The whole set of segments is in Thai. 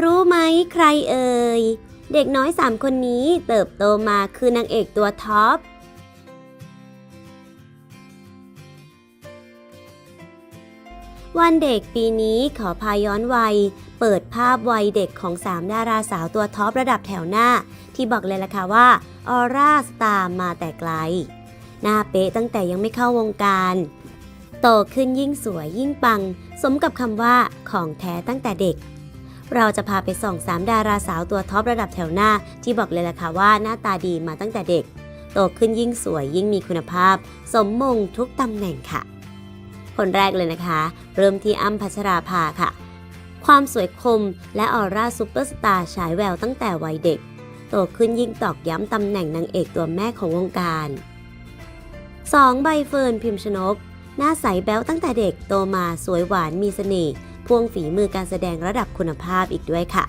รู้ไหมใครเอ่ย เด็กน้อยสามคนนี้เติบโตมาคือนางเอกตัวท็อป วันเด็กปีนี้ขอพาย้อนวัย เปิดภาพวัยเด็กของ3ดาราสาวตัวท็อประดับแถวหน้า ที่บอกเลยล่ะค่ะว่า ออร่าสตาร์มาแต่ไกล หน้าเป๊ะตั้งแต่ยังไม่เข้าวงการโตขึ้นยิ่งสวยยิ่งปัง สมกับคำว่าของแท้ตั้งแต่เด็ก เราจะพาไปส่องสามดาราสาวตัวท็อประดับแถวหน้า ที่บอกเลยล่ะค่ะว่าหน้าตาดีมาตั้งแต่เด็ก โตขึ้นยิ่งสวยยิ่งมีคุณภาพ สมมงทุกตำแหน่งค่ะ คนแรกเลยนะคะ เริ่มที่อ้ำพัชราภาค่ะ ความสวยคมและออร่าซูเปอร์สตาร์ฉายแววตั้งแต่วัยเด็ก โตขึ้นยิ่งตอกย้ำตำแหน่งนางเอกตัวแม่ของวงการ 2. ใบเฟิร์นพิมพ์ชนก หน้าใสแบ๊วตั้งแต่เด็กโตมาสวยหวานมีเสน่ห์ พ่วงฝีมือการแสดงระดับคุณภาพอีกด้วยค่ะ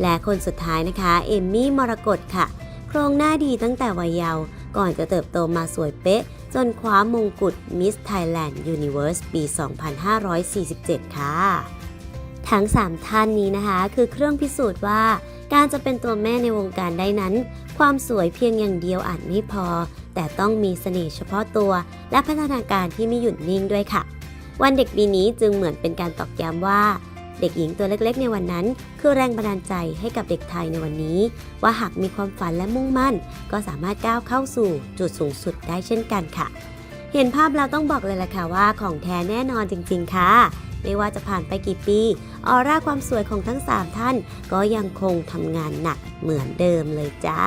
และคนสุดท้ายนะคะเอมมี่มรกตค่ะ โครงหน้าดีตั้งแต่วัยเยาว์ก่อนจะเติบโตมาสวยเป๊ะ จนคว้ามงกุฎ Miss Thailand Universe ปี 2547 ค่ะ ทั้ง 3 ท่านนี้นะคะ คือเครื่องพิสูจน์ว่าการจะเป็นตัวแม่ในวงการได้นั้น ความสวยเพียงอย่างเดียวอาจไม่พอ แต่ต้องมีเสน่ห์เฉพาะตัว และพัฒนาการที่ไม่หยุดนิ่งด้วยค่ะ วันเด็กปีนี้จึงเหมือนเป็นการตอกย้ำว่า เด็กหญิงตัวเล็กๆ ในวันนั้น คือแรงบันดาลใจให้กับเด็กไทยในวันนี้ ว่าหากมีความฝันและมุ่งมั่น ก็สามารถก้าวเข้าสู่จุดสูงสุดได้เช่นกันค่ะ เห็นภาพแล้วต้องบอกเลยล่ะค่ะว่าของแท้แน่นอนจริง ๆ ค่ะไม่ว่าจะผ่านไปกี่ปี ออร่าความสวยของทั้ง 3 ท่าน ก็ยังคงทำงานหนักเหมือนเดิมเลยจ้า